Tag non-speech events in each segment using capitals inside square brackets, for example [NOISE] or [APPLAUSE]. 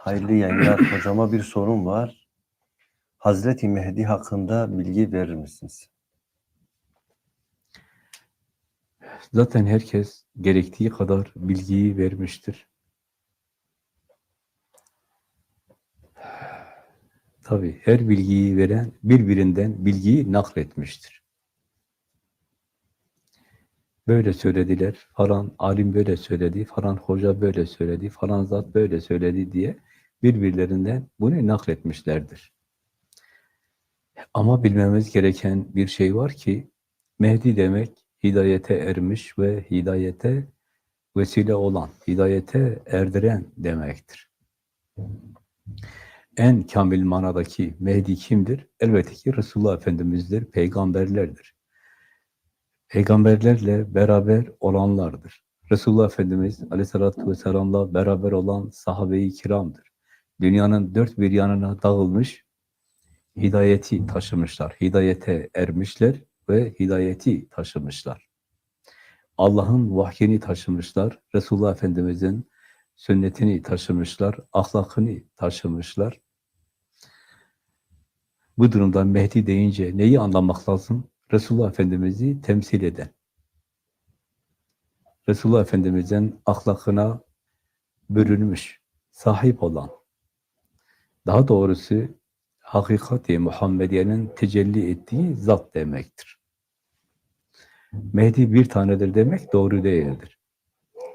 Hayırlı yayınlar. [CLEARS THROAT] Hocama bir sorum var. Hazreti Mehdi hakkında bilgi verir misiniz? Zaten herkes gerektiği kadar bilgiyi vermiştir. Tabi her bilgiyi veren birbirinden bilgiyi nakletmiştir. Böyle söylediler, falan alim böyle söyledi, falan hoca böyle söyledi, falan zat böyle söyledi diye birbirlerinden bunu nakletmişlerdir. Ama bilmemiz gereken bir şey var ki, Mehdi demek hidayete ermiş ve hidayete vesile olan, hidayete erdiren demektir. En kamil manadaki Mehdi kimdir? Elbette ki Resulullah Efendimiz'dir, peygamberlerdir. Peygamberlerle beraber olanlardır. Resulullah Efendimiz Aleyhisselatü Vesselam'la beraber olan sahabe-i kiramdır. Dünyanın dört bir yanına dağılmış, hidayeti taşımışlar, hidayete ermişler ve hidayeti taşımışlar. Allah'ın vahyini taşımışlar, Resulullah Efendimiz'in sünnetini taşımışlar, ahlakını taşımışlar. Bu durumda Mehdi deyince neyi anlamak lazım? Resulullah Efendimiz'i temsil eden. Resulullah Efendimiz'in ahlakına bürünmüş, sahip olan. Daha doğrusu hakikati Muhammediye'nin tecelli ettiği zat demektir. Mehdi bir tanedir demek doğru değildir.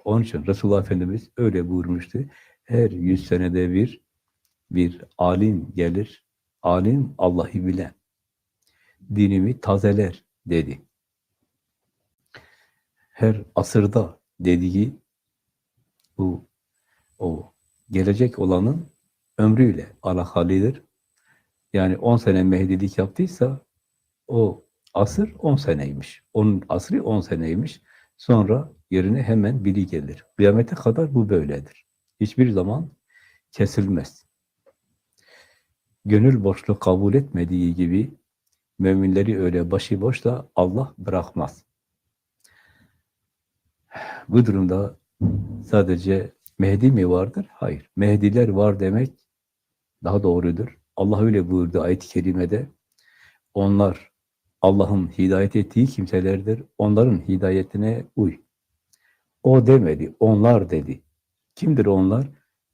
Onun için Resulullah Efendimiz öyle buyurmuştu. Her yüz senede bir bir alim gelir. Alim Allah'ı bilen. Dinimi tazeler dedi. Her asırda dediği bu o gelecek olanın ömrüyle alakalıdır. Yani 10 sene Mehdilik yaptıysa o asır 10 seneymiş. Onun asrı 10 seneymiş. Sonra yerine hemen biri gelir. Kıyamete kadar bu böyledir. Hiçbir zaman kesilmez. Gönül boşluğu kabul etmediği gibi müminleri öyle başıboş da Allah bırakmaz. Bu durumda sadece Mehdi mi vardır? Hayır. Mehdiler var demek daha doğrudur. Allah öyle buyurdu ayet-i kerimede. Onlar Allah'ın hidayet ettiği kimselerdir. Onların hidayetine uy. O demedi, onlar dedi. Kimdir onlar?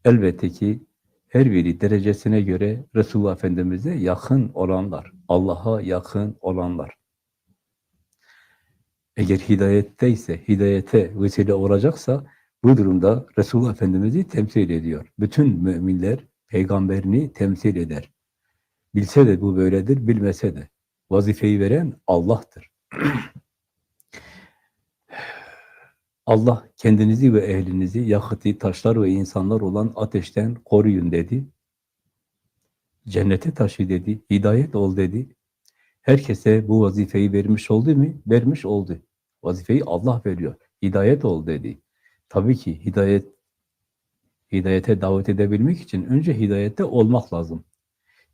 Elbette ki her biri derecesine göre Resulullah Efendimiz'e yakın olanlar, Allah'a yakın olanlar. Eğer hidayetteyse, hidayete vesile olacaksa bu durumda Resulullah Efendimiz'i temsil ediyor. Bütün müminler peygamberini temsil eder. Bilse de bu böyledir, bilmese de. Vazifeyi veren Allah'tır. [CLEARS THROAT] Allah kendinizi ve ehlinizi yakıtı, taşlar ve insanlar olan ateşten koruyun dedi. Cennete taşı dedi, hidayet ol dedi. Herkese bu vazifeyi vermiş oldu mu? Vermiş oldu. Vazifeyi Allah veriyor. Hidayet ol dedi. Tabii ki hidayet hidayete davet edebilmek için önce hidayette olmak lazım.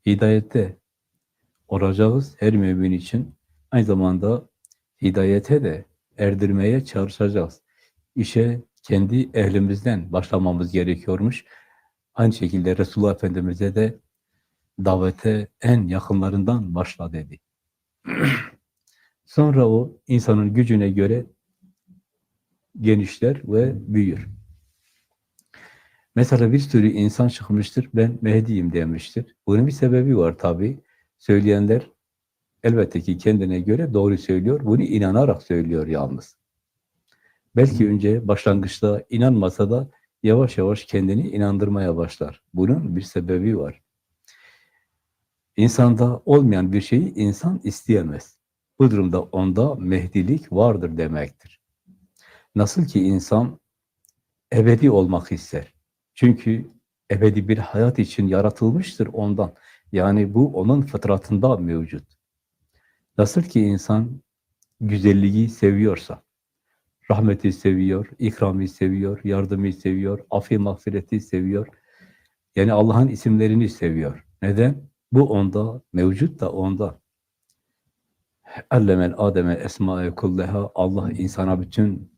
Hidayette olacağız her mümin için. Aynı zamanda hidayete de erdirmeye çalışacağız. İşe kendi ehlimizden başlamamız gerekiyormuş. Aynı şekilde Resulullah Efendimiz'e de davete en yakınlarından başla dedi. Sonra o insanın gücüne göre genişler ve büyür. Mesela bir sürü insan çıkmıştır, ben Mehdi'yim demiştir. Bunun bir sebebi var tabi. Söyleyenler elbette ki kendine göre doğru söylüyor. Bunu inanarak söylüyor yalnız. Belki önce başlangıçta inanmasa da yavaş yavaş kendini inandırmaya başlar. Bunun bir sebebi var. İnsanda olmayan bir şeyi insan isteyemez. Bu durumda onda mehdilik vardır demektir. Nasıl ki insan ebedi olmak ister. Çünkü ebedi bir hayat için yaratılmıştır ondan. Yani bu onun fıtratında mevcut. Nasıl ki insan güzelliği seviyorsa, rahmeti seviyor, ikrami seviyor, yardımı seviyor, afi mağfireti seviyor. Yani Allah'ın isimlerini seviyor. Neden? Bu onda, mevcut da onda. Allemel Adem'e esma'e kulleha Allah insana bütün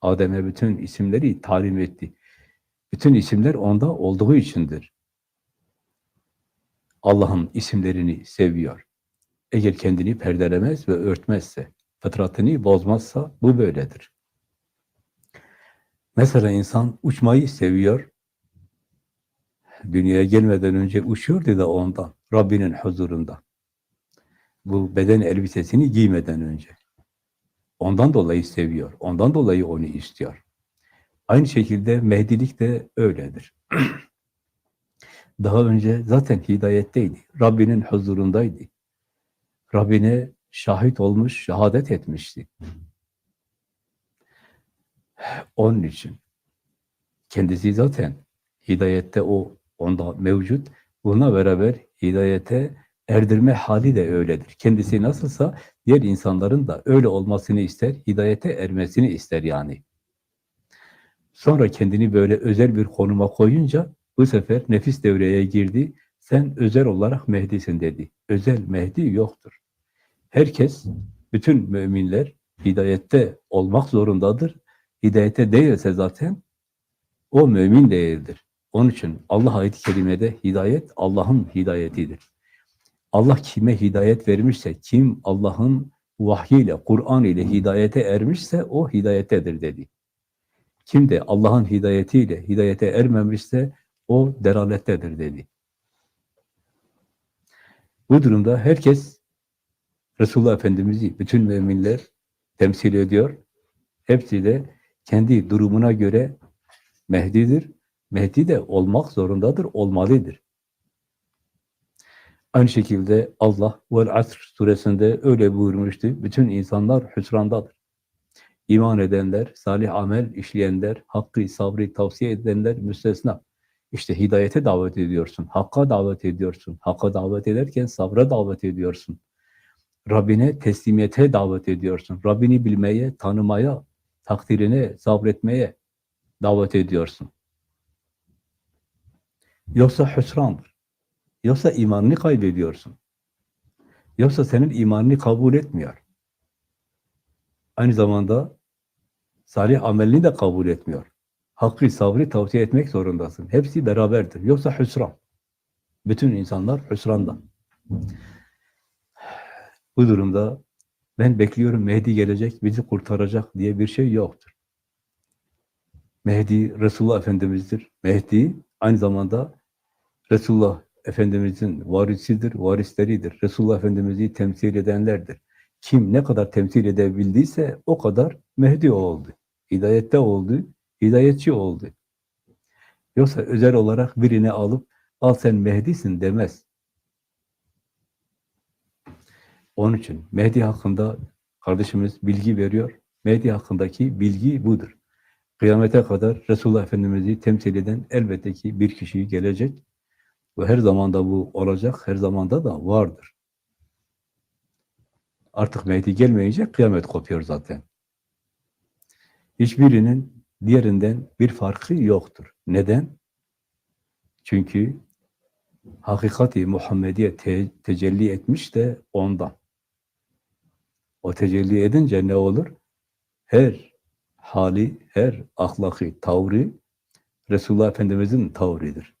Adem'e bütün isimleri talim etti. Bütün isimler onda olduğu içindir. Allah'ın isimlerini seviyor. Eğer kendini perdelemez ve örtmezse, fıtratını bozmazsa bu böyledir. Mesela insan uçmayı seviyor. Dünyaya gelmeden önce uçuyordu da ondan, Rabbinin huzurunda. Bu beden elbisesini giymeden önce. Ondan dolayı seviyor, ondan dolayı onu istiyor. Aynı şekilde Mehdilik de öyledir. [CLEARS THROAT] Daha önce zaten hidayetteydi. Rabbinin huzurundaydı. Rabbine şahit olmuş, şehadet etmişti. [CLEARS THROAT] Onun için kendisi zaten hidayette o onda mevcut. Buna beraber hidayete erdirme hali de öyledir. Kendisi nasılsa diğer insanların da öyle olmasını ister, hidayete ermesini ister yani. Sonra kendini böyle özel bir konuma koyunca bu sefer nefis devreye girdi. Sen özel olarak Mehdi'sin dedi. Özel Mehdi yoktur. Herkes, bütün müminler hidayette olmak zorundadır. Hidayete değilse zaten o mümin değildir. Onun için Allah ayet-i hidayet Allah'ın hidayetidir. Allah kime hidayet vermişse, kim Allah'ın vahyiyle, Kur'an ile hidayete ermişse o hidayettedir dedi. Kim de Allah'ın hidayetiyle hidayete ermemişse o delalettedir dedi. Bu durumda herkes Resulullah Efendimiz'i bütün müminler temsil ediyor. Hepsi de kendi durumuna göre Mehdi'dir. Mehdi de olmak zorundadır, olmalıdır. Aynı şekilde Allah Vel Asr suresinde öyle buyurmuştu. Bütün insanlar hüsrandadır. İman edenler, salih amel işleyenler, hakkı, sabrı tavsiye edenler müstesna. İşte hidayete davet ediyorsun, hakka davet ediyorsun. Hakka davet ederken sabra davet ediyorsun. Rabbine teslimiyete davet ediyorsun. Rabbini bilmeye, tanımaya, takdirine, sabretmeye davet ediyorsun. Yoksa hüsrandır. Yoksa imanını kaybediyorsun. Yoksa senin imanını kabul etmiyor. Aynı zamanda salih amelini de kabul etmiyor. Hakkı, sabrı tavsiye etmek zorundasın. Hepsi beraberdir. Yoksa hüsran. Bütün insanlar hüsranda. Bu durumda ben bekliyorum Mehdi gelecek, bizi kurtaracak diye bir şey yoktur. Mehdi Resulullah Efendimiz'dir. Mehdi aynı zamanda Resulullah Efendimiz'in varisidir, varisleridir. Resulullah Efendimiz'i temsil edenlerdir. Kim ne kadar temsil edebildiyse o kadar Mehdi oldu. Hidayette oldu, hidayetçi oldu. Yoksa özel olarak birini alıp al sen Mehdi'sin demez. Onun için Mehdi hakkında kardeşimiz bilgi veriyor. Mehdi hakkındaki bilgi budur. Kıyamete kadar Resulullah Efendimiz'i temsil eden elbette ki bir kişi gelecek. Ve her zamanda bu olacak, her zamanda da vardır. Artık Mehdi gelmeyince kıyamet kopuyor zaten. Hiçbirinin diğerinden bir farkı yoktur. Neden? Çünkü hakikati Muhammediye te tecelli etmiş de ondan. O tecelli edince ne olur? Her hali, her ahlaki tavrı Resulullah Efendimiz'in tavrıdır.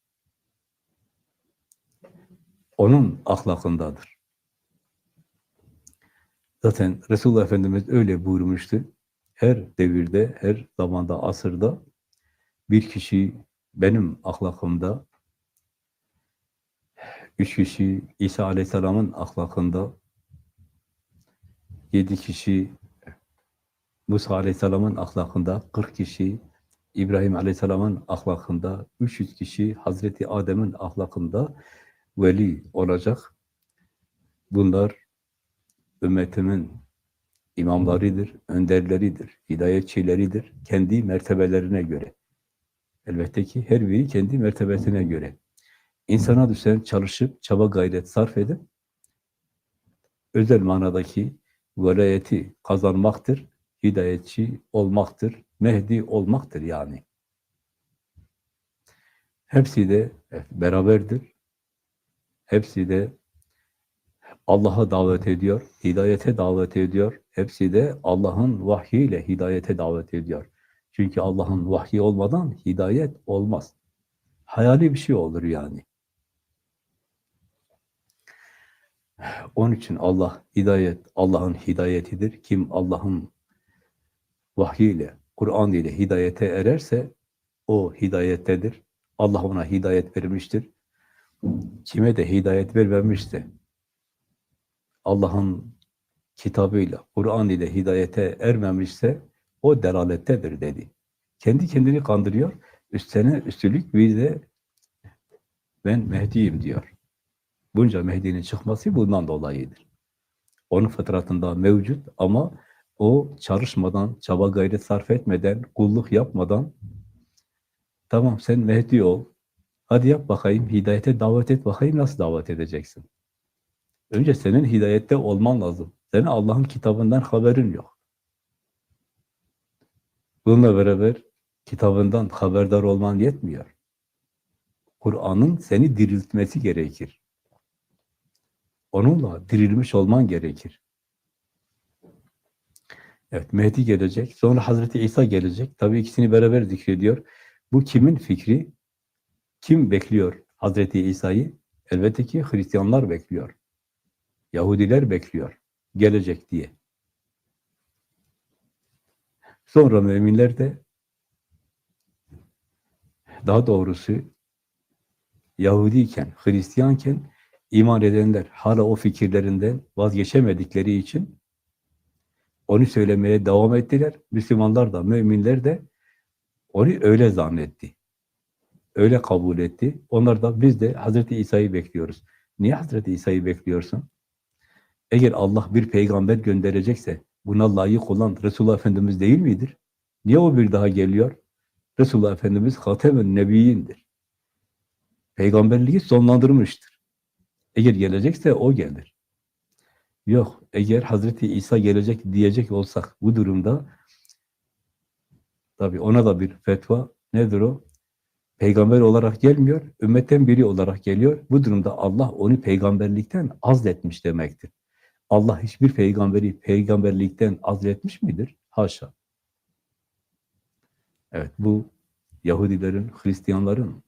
Onun ahlakındadır. Zaten Resulullah Efendimiz öyle buyurmuştu. Her devirde, her zamanda, asırda bir kişi benim ahlakımda, üç kişi İsa Aleyhisselam'ın ahlakında, yedi kişi Musa Aleyhisselam'ın ahlakında, 40 kişi İbrahim Aleyhisselam'ın ahlakında, 300 kişi Hazreti Adem'in ahlakında veli olacak. Bunlar ümmetimin imamlarıdır, önderleridir, hidayetçileridir. Kendi mertebelerine göre. Elbette ki her biri kendi mertebesine göre. İnsana düşen çalışıp çaba gayret sarf edip özel manadaki velayeti kazanmaktır, hidayetçi olmaktır, Mehdi olmaktır yani. Hepsi de beraberdir. Hepsi de Allah'a davet ediyor, hidayete davet ediyor. Hepsi de Allah'ın vahyiyle hidayete davet ediyor. Çünkü Allah'ın vahyi olmadan hidayet olmaz. Hayali bir şey olur yani. Onun için Allah hidayet, Allah'ın hidayetidir. Kim Allah'ın vahyiyle, Kur'an ile hidayete ererse o hidayettedir. Allah ona hidayet vermiştir. Kime de hidayet vermemişse Allah'ın kitabıyla, Kur'an ile hidayete ermemişse o delalettedir dedi. Kendi kendini kandırıyor. Üstüne üstlük bir de ben Mehdi'yim diyor. Bunca Mehdi'nin çıkması bundan dolayıdır. Onun fıtratında mevcut ama o çalışmadan, çaba gayret sarf etmeden, kulluk yapmadan tamam sen Mehdi ol, hadi yap bakayım, hidayete davet et bakayım nasıl davet edeceksin? Önce senin hidayette olman lazım. Senin Allah'ın kitabından haberin yok. Bununla beraber kitabından haberdar olman yetmiyor. Kur'an'ın seni diriltmesi gerekir. Onunla dirilmiş olman gerekir. Evet, Mehdi gelecek, sonra Hazreti İsa gelecek. Tabii ikisini beraber zikrediyor. Bu kimin fikri? Kim bekliyor Hazreti İsa'yı? Elbette ki Hristiyanlar bekliyor. Yahudiler bekliyor. Gelecek diye. Sonra müminler de daha doğrusu Yahudiyken, Hristiyanken iman edenler hala o fikirlerinden vazgeçemedikleri için onu söylemeye devam ettiler. Müslümanlar da, müminler de onu öyle zannetti. Öyle kabul etti. Onlar da biz de Hazreti İsa'yı bekliyoruz. Niye Hazreti İsa'yı bekliyorsun? Eğer Allah bir peygamber gönderecekse buna layık olan Resulullah Efendimiz değil midir? Niye o bir daha geliyor? Resulullah Efendimiz Hatemün Nebiyindir. Peygamberliği sonlandırmıştır. Eğer gelecekse o gelir. Yok, eğer Hazreti İsa gelecek diyecek olsak bu durumda tabi ona da bir fetva nedir o? Peygamber olarak gelmiyor, ümmetten biri olarak geliyor. Bu durumda Allah onu peygamberlikten azletmiş demektir. Allah hiçbir peygamberi peygamberlikten azletmiş midir? Haşa. Evet, bu Yahudilerin, Hristiyanların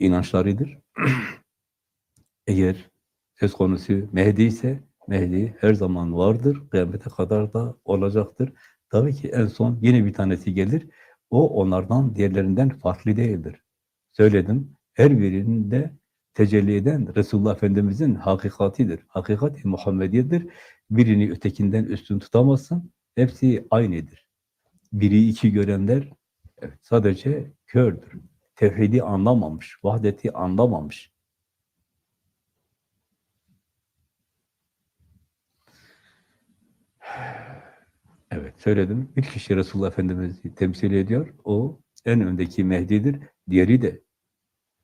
inançlarıdır. [CLEARS THROAT] Eğer söz konusu Mehdi ise Mehdi her zaman vardır, kıyamete kadar da olacaktır. Tabii ki en son yine bir tanesi gelir. O onlardan, diğerlerinden farklı değildir. Söyledim, her birinde tecelli eden Resulullah Efendimiz'in hakikatidir. Hakikati Muhammediyedir. Birini ötekinden üstün tutamazsın. Hepsi aynıdır. Biri iki görenler evet, sadece kördür. Tevhidi anlamamış, vahdeti anlamamış. Evet söyledim. Bir kişi Resulullah Efendimiz'i temsil ediyor. O en öndeki Mehdi'dir. Diğeri de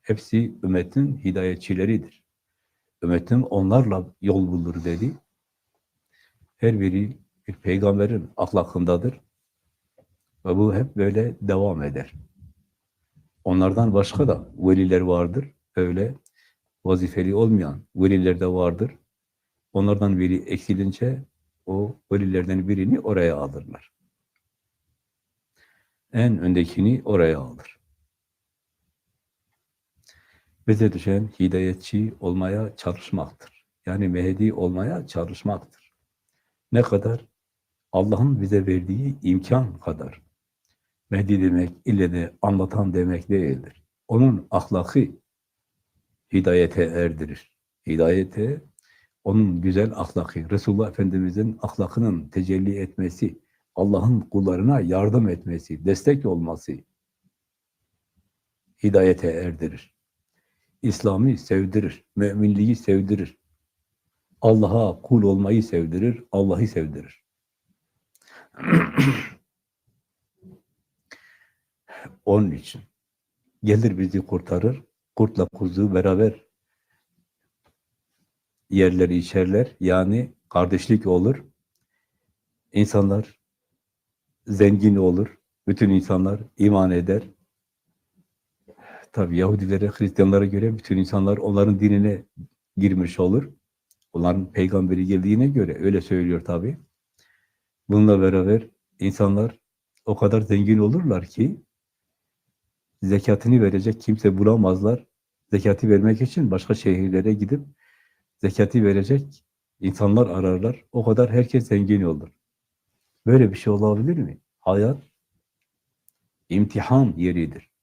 hepsi ümmetin hidayetçileridir. Ümmetim onlarla yol bulur dedi. Her biri bir peygamberin ahlakındadır. Ve bu hep böyle devam eder. Onlardan başka da veliler vardır. Öyle vazifeli olmayan veliler de vardır. Onlardan biri eksilince o velilerden birini oraya alırlar. En öndekini oraya alır. Bize düşen hidayetçi olmaya çalışmaktır. Yani Mehdi olmaya çalışmaktır. Ne kadar? Allah'ın bize verdiği imkan kadar. Mehdi demek ille de anlatan demek değildir. Onun ahlakı hidayete erdirir. Hidayete onun güzel ahlakı, Resulullah Efendimiz'in ahlakının tecelli etmesi, Allah'ın kullarına yardım etmesi, destek olması hidayete erdirir. İslam'ı sevdirir, müminliği sevdirir. Allah'a kul olmayı sevdirir, Allah'ı sevdirir. [CLEARS THROAT] Onun için gelir bizi kurtarır, kurtla kuzu beraber yerleri içerler. Yani kardeşlik olur. İnsanlar zengin olur. Bütün insanlar iman eder. Tabi Yahudilere, Hristiyanlara göre bütün insanlar onların dinine girmiş olur. Onların peygamberi geldiğine göre öyle söylüyor tabi. Bununla beraber insanlar o kadar zengin olurlar ki zekatını verecek kimse bulamazlar. Zekatı vermek için başka şehirlere gidip zekatı verecek insanlar ararlar. O kadar herkes zengin olur. Böyle bir şey olabilir mi? Hayat imtihan yeridir.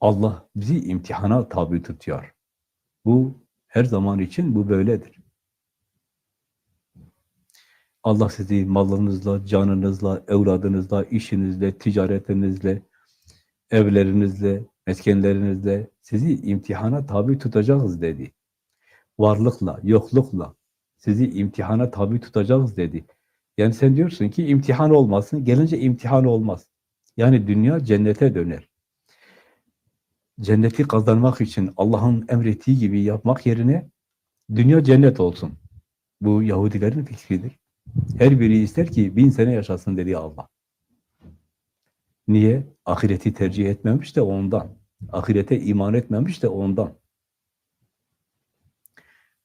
Allah bizi imtihana tabi tutuyor. Bu her zaman için bu böyledir. Allah sizi malınızla, canınızla, evladınızla, işinizle, ticaretinizle, evlerinizle, meskenlerinizle sizi imtihana tabi tutacağız dedi. Varlıkla, yoklukla sizi imtihana tabi tutacağız dedi. Yani sen diyorsun ki imtihan olmasın, gelince imtihan olmaz. Yani dünya cennete döner. Cenneti kazanmak için Allah'ın emrettiği gibi yapmak yerine dünya cennet olsun. Bu Yahudilerin fikridir. Her biri ister ki bin sene yaşasın dedi Allah. Niye? Ahireti tercih etmemiş de ondan. Ahirete iman etmemiş de ondan.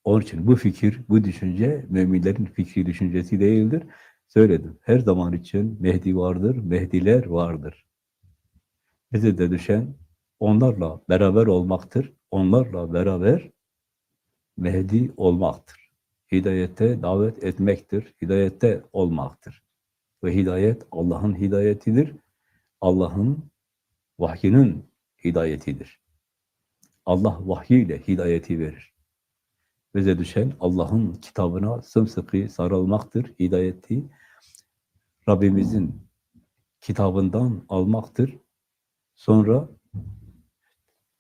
Onun için bu fikir, bu düşünce müminlerin fikri düşüncesi değildir. Söyledim. Her zaman için Mehdi vardır, Mehdiler vardır. Bize de düşen onlarla beraber olmaktır. Onlarla beraber Mehdi olmaktır. Hidayete davet etmektir. Hidayette olmaktır. Ve hidayet Allah'ın hidayetidir. Allah'ın vahyinin hidayetidir. Allah vahyiyle hidayeti verir. Bize düşen Allah'ın kitabına sımsıkı sarılmaktır. Hidayeti Rabbimizin kitabından almaktır. Sonra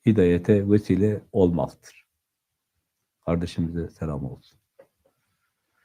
hidayete vesile olmaktır. Kardeşimize selam olsun.